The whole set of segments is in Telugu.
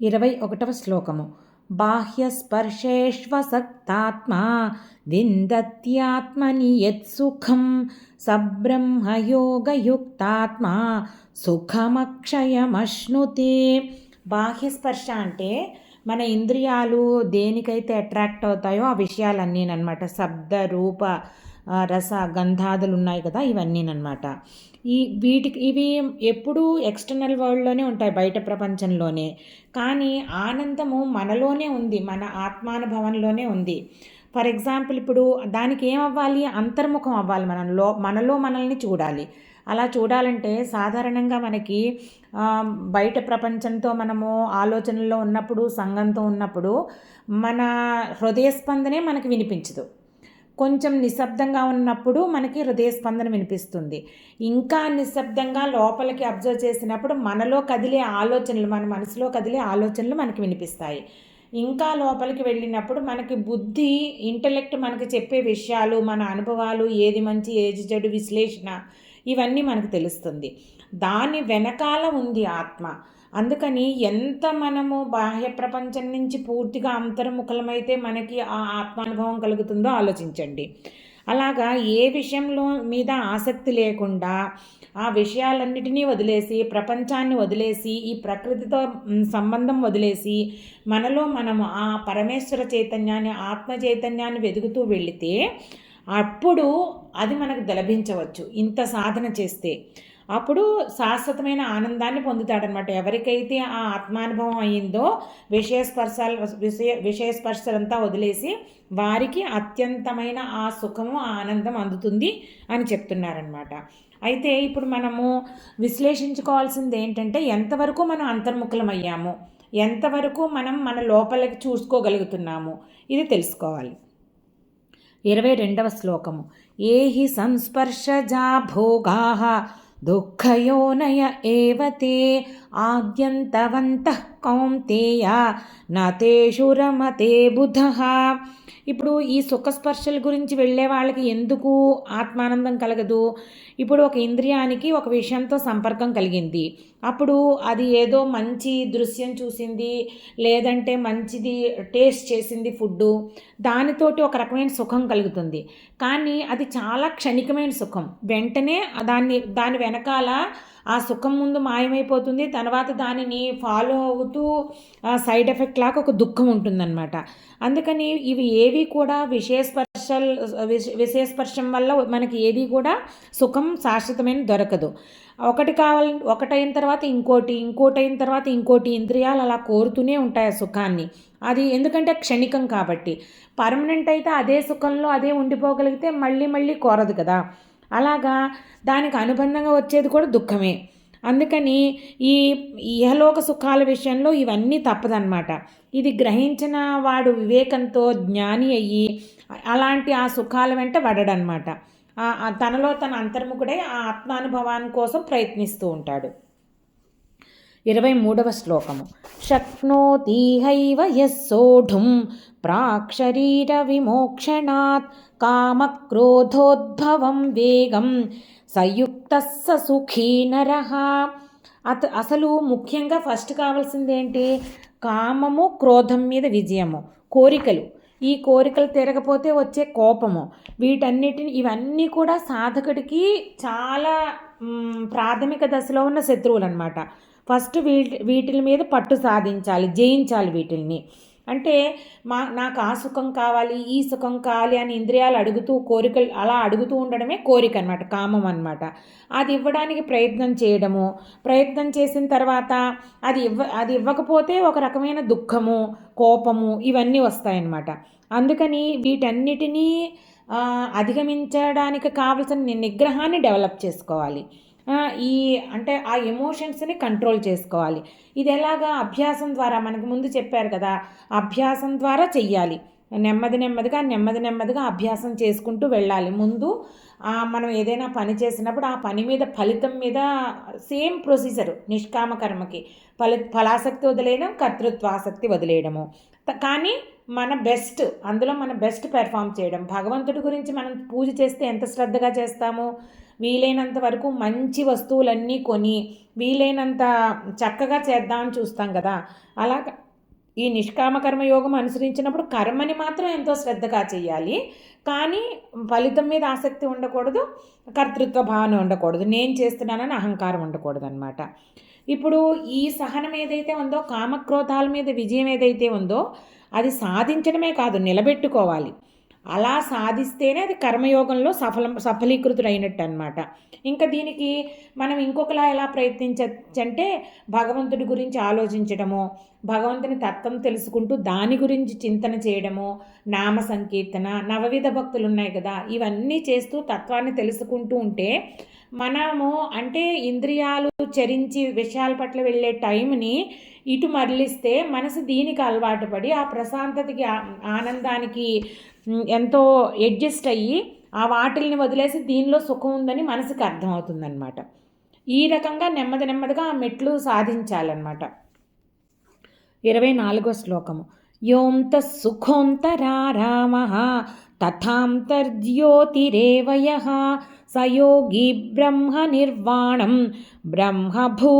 ఇరవై ఒకటవ శ్లోకము. బాహ్యస్పర్శేష్వసక్తాత్మా విందత్యాత్మని యత్సుఖం సబ్రహ్మయోగయుక్తాత్మా సుఖమక్షయమశ్నుతే. బాహ్యస్పర్శ అంటే మన ఇంద్రియాలు దేనికైతే అట్రాక్ట్ అవుతాయో ఆ విషయాలన్నీనమాట శబ్ద రూప రస గంధాదులు ఉన్నాయి కదా ఇవన్నీనమాట ఈ వీటికి ఇవి ఎప్పుడూ ఎక్స్టర్నల్ వరల్డ్లోనే ఉంటాయి బయట ప్రపంచంలోనే. కానీ ఆనందము మనలోనే ఉంది మన ఆత్మానుభవంలోనే ఉంది. ఫర్ ఎగ్జాంపుల్ ఇప్పుడు దానికి ఏమవ్వాలి? అంతర్ముఖం అవ్వాలి మనలో మనలో మనల్ని చూడాలి. అలా చూడాలంటే సాధారణంగా మనకి బయట ప్రపంచంతో మనము ఆలోచనల్లో ఉన్నప్పుడు సంఘంతో ఉన్నప్పుడు మన హృదయ స్పందనే మనకు వినిపించదు. కొంచెం నిశ్శబ్దంగా ఉన్నప్పుడు మనకి హృదయ స్పందన వినిపిస్తుంది. ఇంకా నిశ్శబ్దంగా లోపలికి అబ్జర్వ్ చేసినప్పుడు మనలో కదిలే ఆలోచనలు మన మనసులో కదిలే ఆలోచనలు మనకి వినిపిస్తాయి. ఇంకా లోపలికి వెళ్ళినప్పుడు మనకి బుద్ధి ఇంటలెక్ట్ మనకి చెప్పే విషయాలు మన అనుభవాలు ఏది మంచి ఏది చెడు విశ్లేషణ ఇవన్నీ మనకు తెలుస్తుంది. దాని వెనకాల ఉంది ఆత్మ. అందుకని ఎంత మనము బాహ్య ప్రపంచం నుంచి పూర్తిగా అంతర్ముఖలమైతే మనకి ఆ ఆత్మానుభవం కలుగుతుందో ఆలోచించండి. అలాగా ఏ విషయంలో మీద ఆసక్తి లేకుండా ఆ విషయాలన్నిటినీ వదిలేసి ప్రపంచాన్ని వదిలేసి ఈ ప్రకృతితో సంబంధం వదిలేసి మనలో మనము ఆ పరమేశ్వర చైతన్యాన్ని ఆత్మ చైతన్యాన్ని వెతుకుతూ వెళితే అప్పుడు అది మనకు దలభించవచ్చు. ఇంత సాధన చేస్తే. అప్పుడు శాశ్వతమైన ఆనందాన్ని పొందుతాడనమాట ఎవరికైతే ఆ ఆత్మానుభవం అయ్యిందో విషయస్పర్శాలు విషయ విషయస్పర్శలంతా వదిలేసి వారికి అత్యంతమైన ఆ సుఖము ఆనందం అందుతుంది అని చెప్తున్నారనమాట అయితే ఇప్పుడు మనము విశ్లేషించుకోవాల్సింది ఏంటంటే ఎంతవరకు మనం అంతర్ముఖులమయ్యాము? ఎంతవరకు మనం మన లోపలికి చూసుకోగలుగుతున్నాము? ఇది తెలుసుకోవాలి. ఇరవై రెండవ శ్లోకము. ఏహి సంస్పర్శజా భోగా दुःखयोनय एव ते। ఆద్యంతవంతః కౌంతేయ నతేషు రమతే బుధ. ఇప్పుడు ఈ సుఖస్పర్శల గురించి వెళ్ళే వాళ్ళకి ఎందుకు ఆత్మానందం కలగదు? ఇప్పుడు ఒక ఇంద్రియానికి ఒక విషయంతో సంపర్కం కలిగింది. అప్పుడు అది ఏదో మంచి దృశ్యం చూసింది లేదంటే మంచిది టేస్ట్ చేసింది ఫుడ్డు. దానితోటి ఒక రకమైన సుఖం కలుగుతుంది. కానీ అది చాలా క్షణికమైన సుఖం. వెంటనే దాన్ని దాని వెనకాల ఆ సుఖం ముందు మాయమైపోతుంది తర్వాత దానిని ఫాలో అవుతూ సైడ్ ఎఫెక్ట్ లాగా ఒక దుఃఖం ఉంటుందన్నమాట. అందుకని ఇవి ఏవి కూడా విషయస్పర్శల్ విషయస్పర్శం వల్ల మనకి ఏది కూడా సుఖం శాశ్వతమైన దొరకదు. ఒకటి కావాలి ఒకటైన తర్వాత ఇంకోటి ఇంకోటి అయిన తర్వాత ఇంకోటి ఇంద్రియాలు అలా కోరుతూనే ఉంటాయి ఆ సుఖాన్ని. అది ఎందుకంటే క్షణికం కాబట్టి. పర్మనెంట్ అయితే అదే సుఖంలో అదే ఉండిపోగలిగితే మళ్ళీ మళ్ళీ కోరదు కదా. అలాగా దానికి అనుబంధంగా వచ్చేది కూడా దుఃఖమే. అందుకని ఈ ఇహలోక సుఖాల విషయంలో ఇవన్నీ తప్పదన్నమాట. ఇది గ్రహించిన వాడు వివేకంతో జ్ఞాని అయ్యి అలాంటి ఆ సుఖాల వెంట పడడనమాట తనలో తన అంతర్ముఖుడై ఆ ఆత్మానుభవాన్ని కోసం ప్రయత్నిస్తూ ఉంటాడు. ఇరవై మూడవ శ్లోకము. శక్నోతిహైవ యస్సోఢుం ప్రాక్షరీర విమోక్షణాత్ కామక్రోధోద్భవం వేగం సయుక్త సుఖీ నర. అత అసలు ముఖ్యంగా ఫస్ట్ కావాల్సింది ఏంటి కామము క్రోధం మీద విజయము కోరికలు. ఈ కోరికలు తిరగపోతే వచ్చే కోపము. వీటన్నిటిని ఇవన్నీ కూడా సాధకుడికి చాలా ప్రాథమిక దశలో ఉన్న శత్రువులు అనమాట ఫస్ట్ వీటి వీటి మీద పట్టు సాధించాలి జయించాలి వీటిల్ని. అంటే మా నాకు ఆ సుఖం కావాలి ఈ సుఖం కావాలి అని ఇంద్రియాలు అడుగుతూ కోరికలు అలా అడుగుతూ ఉండడమే కోరిక అనమాట కామం అనమాట అది ఇవ్వడానికి ప్రయత్నం చేయడము ప్రయత్నం చేసిన తర్వాత అది ఇవ్వ అది ఇవ్వకపోతే ఒక రకమైన దుఃఖము కోపము ఇవన్నీ వస్తాయన్నమాట. అందుకని వీటన్నిటినీ అధిగమించడానికి కావలసిన నిగ్రహాన్ని డెవలప్ చేసుకోవాలి. ఈ అంటే ఆ ఎమోషన్స్ని కంట్రోల్ చేసుకోవాలి. ఇది ఎలాగా? అభ్యాసం ద్వారా. మనకు ముందు చెప్పారు కదా అభ్యాసం ద్వారా చెయ్యాలి. నెమ్మది నెమ్మదిగా నెమ్మది నెమ్మదిగా అభ్యాసం చేసుకుంటూ వెళ్ళాలి. ముందు మనం ఏదైనా పని చేసినప్పుడు ఆ పని మీద ఫలితం మీద సేమ్ ప్రొసీజర్ నిష్కామ కర్మకి. ఫలి ఫలాసక్తి వదిలేయడం కర్తృత్వాసక్తి వదిలేయడము. కానీ మన బెస్ట్ అందులో మన బెస్ట్ పెర్ఫామ్ చేయడం. భగవంతుడి గురించి మనం పూజ చేస్తే ఎంత శ్రద్ధగా చేస్తాము? వీలైనంత వరకు మంచి వస్తువులన్నీ కొని వీలైనంత చక్కగా చేద్దామని చూస్తాం కదా. అలా ఈ నిష్కామ కర్మయోగం అనుసరించినప్పుడు కర్మని మాత్రం ఎంతో శ్రద్ధగా చేయాలి. కానీ ఫలితం మీద ఆసక్తి ఉండకూడదు కర్తృత్వ భావన ఉండకూడదు. నేను చేస్తున్నానని అహంకారం ఉండకూడదు అనమాట ఇప్పుడు ఈ సహనం ఏదైతే ఉందో కామక్రోధాల మీద విజయం ఏదైతే ఉందో అది సాధించడమే కాదు నిలబెట్టుకోవాలి. అలా సాధిస్తేనే అది కర్మయోగంలో సఫలం సఫలీకృతుడైనట్టు అనమాట ఇంకా దీనికి మనం ఇంకొకలా ఎలా ప్రయత్నించచ్చంటే భగవంతుడి గురించి ఆలోచించడము భగవంతుని తత్వం తెలుసుకుంటూ దాని గురించి చింతన చేయడము నామ సంకీర్తన నవవిధ భక్తులు ఉన్నాయి కదా ఇవన్నీ చేస్తూ తత్వాన్ని తెలుసుకుంటూ ఉంటే మనము అంటే ఇంద్రియాలు చరించి విషయాల పట్ల వెళ్ళే టైంని ఇటు మరలిస్తే మనసు దీనికి అలవాటు పడి ఆ ప్రశాంతతకి ఆనందానికి ఎంతో అడ్జస్ట్ అయ్యి ఆ వాటిల్ని వదిలేసి దీనిలో సుఖం ఉందని మనసుకి అర్థమవుతుందన్నమాట. ఈ రకంగా నెమ్మది నెమ్మదిగా ఆ మెట్లు సాధించాలన్నమాట. ఇరవై నాలుగో శ్లోకము. యోంత సుఖోంతరారామ తథాంతర్జ్యోతిరేవయ సయోగి బ్రహ్మ నిర్వాణం బ్రహ్మభూతోధిగచ్చతి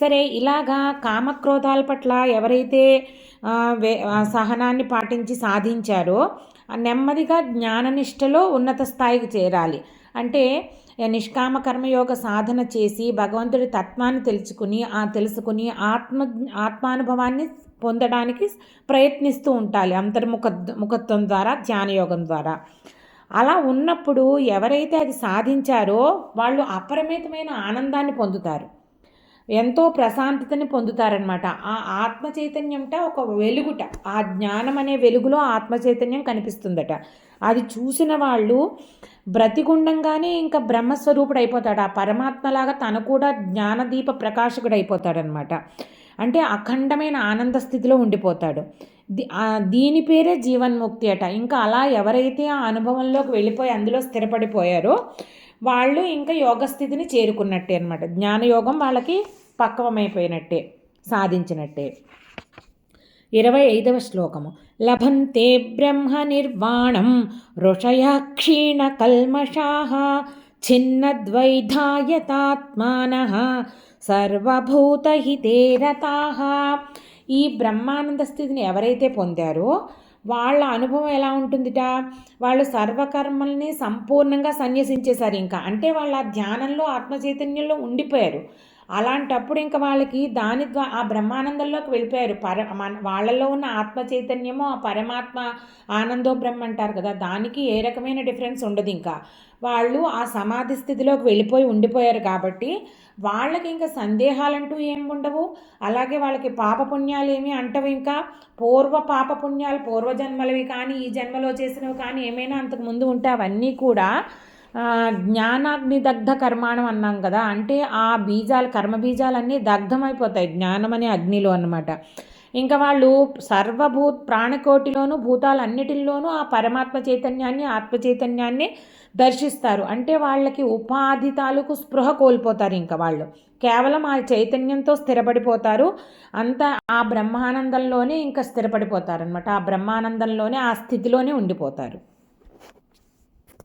సరే ఇలాగా కామక్రోధాల పట్ల ఎవరైతే సహనాన్ని పాటించి సాధించారో నెమ్మదిగా జ్ఞాననిష్టలో ఉన్నత స్థాయికి చేరాలి. అంటే నిష్కామ కర్మయోగ సాధన చేసి భగవంతుడి తత్వాన్ని తెలుసుకుని ఆ తెలుసుకుని ఆత్మ ఆత్మానుభవాన్ని పొందడానికి ప్రయత్నిస్తూ ఉండాలి అంతర్ముఖ ముఖత్వం ద్వారా ధ్యానయోగం ద్వారా. అలా ఉన్నప్పుడు ఎవరైతే అది సాధించారో వాళ్ళు అపరిమితమైన ఆనందాన్ని పొందుతారు. ఎంతో ప్రశాంతతని పొందుతారనమాట ఆ ఆత్మ చైతన్యంట ఒక వెలుగుట. ఆ జ్ఞానం అనే వెలుగులో ఆత్మ చైతన్యం కనిపిస్తుందట. అది చూసిన వాళ్ళు బ్రతిగుండంగానే ఇంకా బ్రహ్మస్వరూపుడు అయిపోతాడు ఆ పరమాత్మలాగా తను కూడా జ్ఞానదీప ప్రకాశకుడు అయిపోతాడనమాట అంటే అఖండమైన ఆనంద స్థితిలో ఉండిపోతాడు. దీని పేరే జీవన్ముక్తి అట. ఇంకా అలా ఎవరైతే ఆ అనుభవంలోకి వెళ్ళిపోయి అందులో స్థిరపడిపోయారో వాళ్ళు ఇంకా యోగ స్థితిని చేరుకున్నట్టే అనమాట జ్ఞానయోగం వాళ్ళకి పక్వమైపోయినట్టే సాధించినట్టే. ఇరవై ఐదవ శ్లోకము. లభంతే బ్రహ్మ నిర్వాణం ఋషయ క్షీణ కల్మషాహ ఛిన్నద్వైధాయతాత్మాన సర్వభూతహితే రతాహ ఈ బ్రహ్మానంద స్థితిని ఎవరైతే పొందారో వాళ్ళ అనుభవం ఎలా ఉంటుందిట? వాళ్ళు సర్వకర్మల్ని సంపూర్ణంగా సన్యసించేశారు ఇంకా. అంటే వాళ్ళ ధ్యానంలో ఆత్మచైతన్యంలో ఉండిపోయారు. అలాంటప్పుడు ఇంకా వాళ్ళకి దాని ద్వారా ఆ బ్రహ్మానందంలోకి వెళ్ళిపోయారు. పర వాళ్ళలో ఉన్న ఆత్మ చైతన్యము ఆ పరమాత్మ ఆనందో బ్రహ్మ అంటారు కదా దానికి ఏ రకమైన డిఫరెన్స్ ఉండదు ఇంకా. వాళ్ళు ఆ సమాధి స్థితిలోకి వెళ్ళిపోయి ఉండిపోయారు కాబట్టి వాళ్ళకి ఇంకా సందేహాలంటూ ఏం ఉండవు. అలాగే వాళ్ళకి పాపపుణ్యాలు ఏమి అంటవు ఇంకా. పూర్వ పాపపుణ్యాలు పూర్వజన్మలవి కానీ ఈ జన్మలో చేసినవి కానీ ఏమైనా అంతకు ముందు ఉంటే అవన్నీ కూడా జ్ఞానాగ్ని దగ్ధ కర్మాణం అన్నాం కదా అంటే ఆ బీజాలు కర్మ బీజాలన్నీ దగ్ధమైపోతాయి జ్ఞానం అనే అగ్నిలో అనమాట ఇంకా వాళ్ళు సర్వభూ ప్రాణకోటిలోనూ భూతాలన్నిటిల్లోనూ ఆ పరమాత్మ చైతన్యాన్ని ఆత్మ చైతన్యాన్ని దర్శిస్తారు. అంటే వాళ్ళకి ఉపాధి తాలూకు స్పృహ కోల్పోతారు ఇంకా వాళ్ళు. కేవలం ఆ చైతన్యంతో స్థిరపడిపోతారు అంత ఆ బ్రహ్మానందంలోనే ఇంకా స్థిరపడిపోతారు అనమాట ఆ బ్రహ్మానందంలోనే ఆ స్థితిలోనే ఉండిపోతారు.